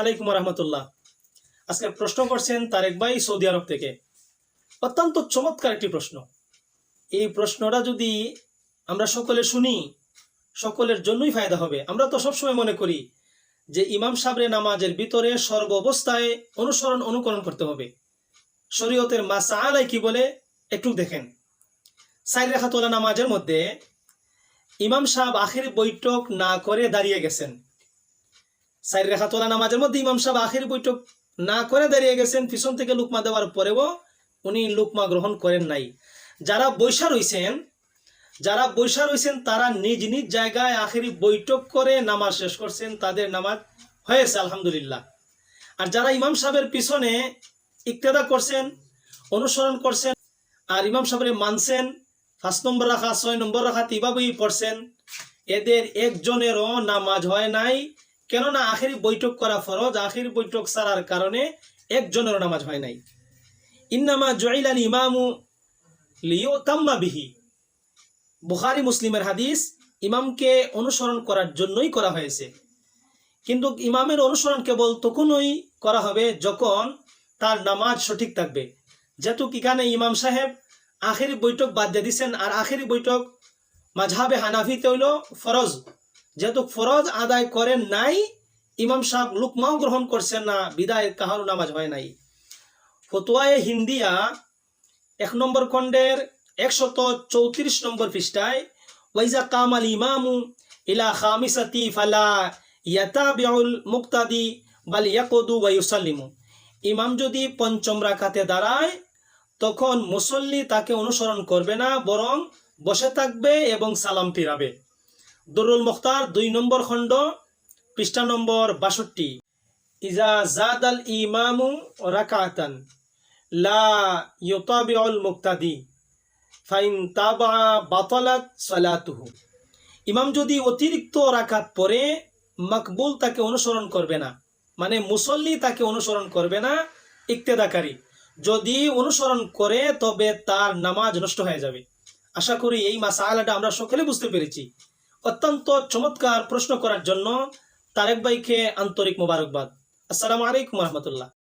আলাইকুম রহমতুল্লাহ। প্রশ্ন করছেন তারেক ভাই সৌদি আরব থেকে। অত্যন্ত চমৎকার একটি প্রশ্ন। এই প্রশ্নটা যদি আমরা সকলে শুনি, সকলের জন্যই ফায়দা হবে। আমরা তো সবসময় মনে করি যে ইমাম সাবরে নামাজের ভিতরে সর্ব অবস্থায় অনুসরণ, অনুকরণ করতে হবে। শরীয়তের মাসা আলাই কি বলে একটু দেখেন। সাইর রেখা তোলা নামাজের মধ্যে ইমাম সাহেব আখের বৈঠক না করে দাঁড়িয়ে গেছেন। সাইর রেখা তোলা নামাজের মধ্যে ইমাম সাহেব আখির বৈঠক না করে দাঁড়িয়ে গেছেন, পিছন থেকে লুকমা দেওয়ার পরেও উনি লুকমা গ্রহণ করেন নাই। যারা বৈশা রইছেন, যারা বৈশা রইছেন, তারা নিজ নিজ জায়গায় আখিরি বৈঠক করে নামাজ শেষ করছেন, তাদের নামাজ হয়েছে, আলহামদুলিল্লাহ। আর যারা ইমাম সাহেবের পিছনে ইক্তেদা করছেন, অনুসরণ করছেন, আর ইমাম সাহেবের মানছেন, পাঁচ নম্বর রাখা ছয় নম্বর রাখা এভাবেই পড়ছেন, এদের একজনেরও নামাজ হয় নাই কেননা আখেরি বৈঠক করা ফরজ, আখেরি বৈঠক সারার কারণে একজনেরও নামাজ হয় নাই। ইন্নামা জয়লাল ইমামু লিও তাম্মা বিহি। বুখারি মুসলিমের হাদিস ইমামকে অনুসরণ করার জন্যই করা হয়েছে। কিন্তু ইমামের অনুসরণ কেবল তখনই করা হবে যখন তার নামাজ সঠিক থাকবে। যেহেতু এখানে ইমাম সাহেব আখেরি বৈঠক বাদ দিয়ে দিচ্ছেন আর আখেরি বৈঠক মাঝহাবে হানাফিতে হইল ফরজ। যেহেতু ফরজ আদায় করেন নাই, ইমাম সাহেব লুকমাও গ্রহণ করছেন না বিদায় কাহারও নামাজ হয় নাই। ফতোয়ায়ে হিন্দিয়া, এক নম্বর খণ্ডের একশত চৌত্রিশ নম্বর পৃষ্ঠায়, ওয়াইজা কামাল ইমামু ইলা খামিসাতি ফালা ইয়াতাবিউল মুক্তাদি বাল ইয়াকুদু ওয়া ইউসাল্লিমু। ইমাম যদি পঞ্চম রাকাতে দাঁড়ায়, তখন মুসল্লি তাকে অনুসরণ করবে না, বরং বসে থাকবে এবং সালাম ফিরাবে। দরুল মুখতার দুই নম্বর খণ্ড, পৃষ্ঠা নম্বর বাষট্টি। ইজা জাদ আল ইমামু রাকাতান, লা ইউতাবিউল মুক্তাদি, ফাইন তাবা বাতালাত সালাতুহু। ইমাম যদি অতিরিক্ত রাকাত পরে মকবুল তাকে অনুসরণ করবে না। মানে মুসল্লি তাকে অনুসরণ করবে না, ইক্তেদাকারী। যদি অনুসরণ করে, তবে তার নামাজ নষ্ট হয়ে যাবে। আশা করি এই মাসালাটা আমরা সকলে বুঝতে পেরেছি। অত্যন্ত চমৎকার প্রশ্ন করার জন্য তারেক ভাইকে আন্তরিক মোবারকবাদ। আসসালামু আলাইকুম রহমতুল্লাহ।